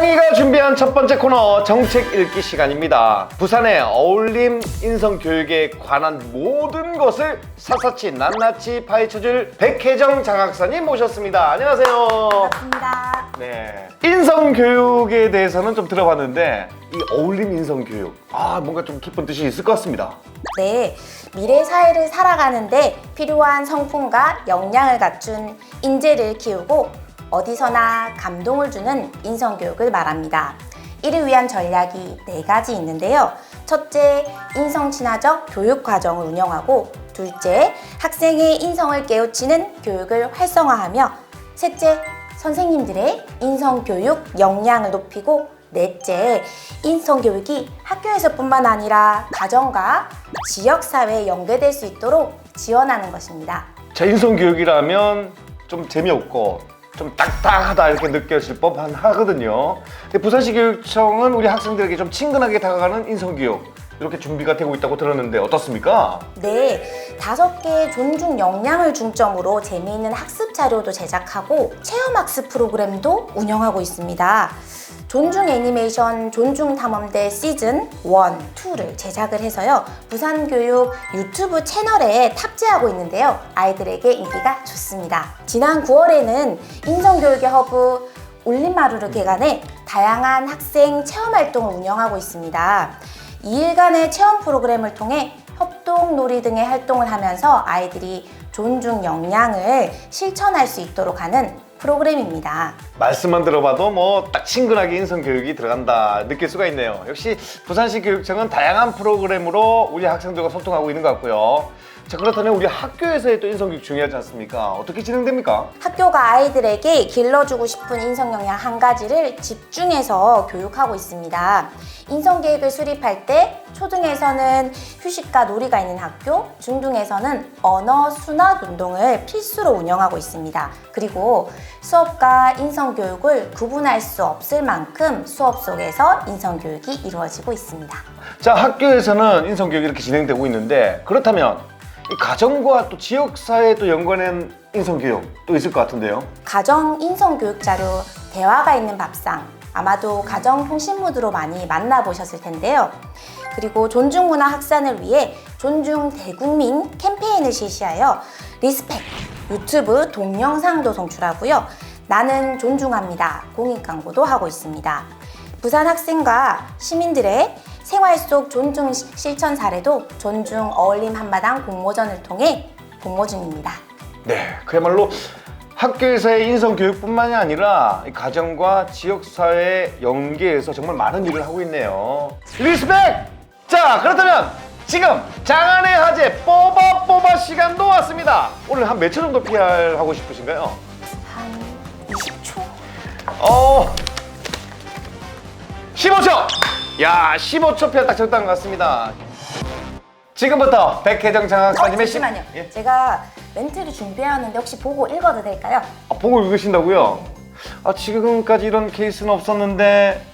창희가 준비한 첫 번째 코너 정책 읽기 시간입니다. 부산의 어울림 인성 교육에 관한 모든 것을 샅샅이 낱낱이 파헤쳐줄 백혜정 장학사님 모셨습니다. 안녕하세요. 반갑습니다. 네. 인성 교육에 대해서는 좀 들어봤는데 이 어울림 인성 교육 아 뭔가 좀 깊은 뜻이 있을 것 같습니다. 네, 미래 사회를 살아가는데 필요한 성품과 역량을 갖춘 인재를 키우고 어디서나 감동을 주는 인성교육을 말합니다. 이를 위한 전략이 네 가지 있는데요. 첫째, 인성 친화적 교육 과정을 운영하고 둘째, 학생의 인성을 깨우치는 교육을 활성화하며 셋째, 선생님들의 인성 교육 역량을 높이고 넷째, 인성 교육이 학교에서뿐만 아니라 가정과 지역 사회에 연계될 수 있도록 지원하는 것입니다. 자 인성 교육이라면 좀 재미없고 좀 딱딱하다 이렇게 느껴질 법한 하거든요. 부산시 교육청은 우리 학생들에게 좀 친근하게 다가가는 인성 교육 이렇게 준비가 되고 있다고 들었는데 어떻습니까? 네, 다섯 개의 존중 역량을 중점으로 재미있는 학습 자료도 제작하고 체험 학습 프로그램도 운영하고 있습니다. 존중 애니메이션 존중 탐험대 시즌 1, 2를 제작을 해서요. 부산교육 유튜브 채널에 탑재하고 있는데요. 아이들에게 인기가 좋습니다. 지난 9월에는 인성교육의 허브 울림마루를 개관해 다양한 학생 체험 활동을 운영하고 있습니다. 2일간의 체험 프로그램을 통해 협동 놀이 등의 활동을 하면서 아이들이 존중 역량을 실천할 수 있도록 하는 프로그램입니다. 말씀만 들어봐도 뭐 딱 친근하게 인성 교육이 들어간다 느낄 수가 있네요. 역시 부산시 교육청은 다양한 프로그램으로 우리 학생들과 소통하고 있는 것 같고요. 자 그렇다면 우리 학교에서의 또 인성 교육 중요하지 않습니까? 어떻게 진행됩니까? 학교가 아이들에게 길러주고 싶은 인성 역량 한 가지를 집중해서 교육하고 있습니다. 인성 계획을 수립할 때 초등에서는 휴식과 놀이가 있는 학교, 중등에서는 언어 순학 운동을 필수로 운영하고 있습니다. 그리고 수업과 인성 교육을 구분할 수 없을 만큼 수업 속에서 인성 교육이 이루어지고 있습니다. 자 학교에서는 인성 교육이 이렇게 진행되고 있는데 그렇다면 이 가정과 또 지역사회에 또 연관된 인성 교육 또 있을 것 같은데요. 가정 인성 교육 자료 대화가 있는 밥상 아마도 가정 통신 무드로 많이 만나보셨을 텐데요. 그리고 존중 문화 확산을 위해 존중 대국민 캠페인을 실시하여 리스펙 유튜브 동영상도 송출하고요. 나는 존중합니다 공익 광고도 하고 있습니다. 부산 학생과 시민들의 생활 속 존중 시- 실천 사례도 존중 어울림 한마당 공모전을 통해 공모 중입니다. 네, 그야말로 학교에서의 인성 교육뿐만이 아니라 이 가정과 지역 사회 연계해서 정말 많은 일을 하고 있네요. 리스펙! 자, 그렇다면 지금 장안의 화제 뽑아 뽑아 시간도 왔습니다. 오늘 한 몇 초 정도 PR 하고 싶으신가요? 한 20초? 어, 15초! 야, 15초 PR 딱 적당한 것 같습니다. 지금부터 백혜정 어, 장학사님의 잠시만요. 시- 예? 제가 멘트를 준비해왔는데 혹시 보고 읽어도 될까요? 아, 보고 읽으신다고요? 아, 지금까지 이런 케이스는 없었는데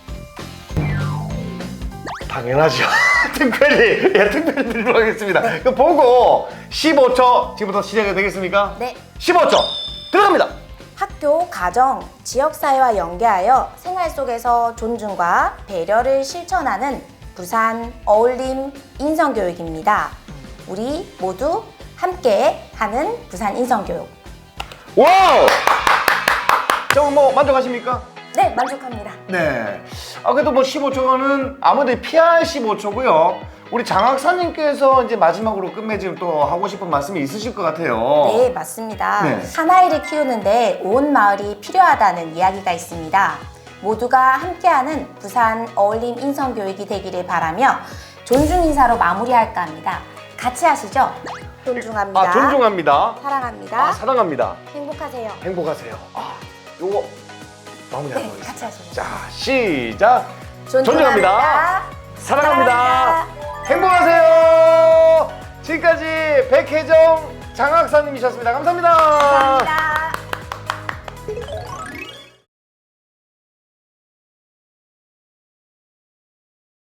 당연하죠. 특별히 예, 특별히 드리도록 하겠습니다. 그럼 보고 15초 지금부터 시작이 되겠습니까? 네. 15초 들어갑니다. 학교, 가정, 지역사회와 연계하여 생활 속에서 존중과 배려를 실천하는 부산 어울림 인성교육입니다. 우리 모두 함께 하는 부산 인성교육. 와우! 정말 뭐 만족하십니까? 네, 만족합니다. 네. 아 그래도 뭐 15초는 아무래도 PR 15초고요. 우리 장학사님께서 이제 마지막으로 끝맺음 또 하고 싶은 말씀이 있으실 것 같아요. 네, 맞습니다. 네. 한 아이를 키우는데 온 마을이 필요하다는 이야기가 있습니다. 모두가 함께하는 부산 어울림 인성교육이 되기를 바라며 존중 인사로 마무리할까 합니다. 같이 하시죠. 존중합니다. 아 존중합니다. 사랑합니다. 아 사랑합니다. 행복하세요. 행복하세요. 아 요거 마무리하도록 네, 하겠습니다. 하시죠. 자, 시작! 존중합니다. 사랑합니다. 행복하세요. 지금까지 백혜정 장학사님이셨습니다. 감사합니다. 감사합니다.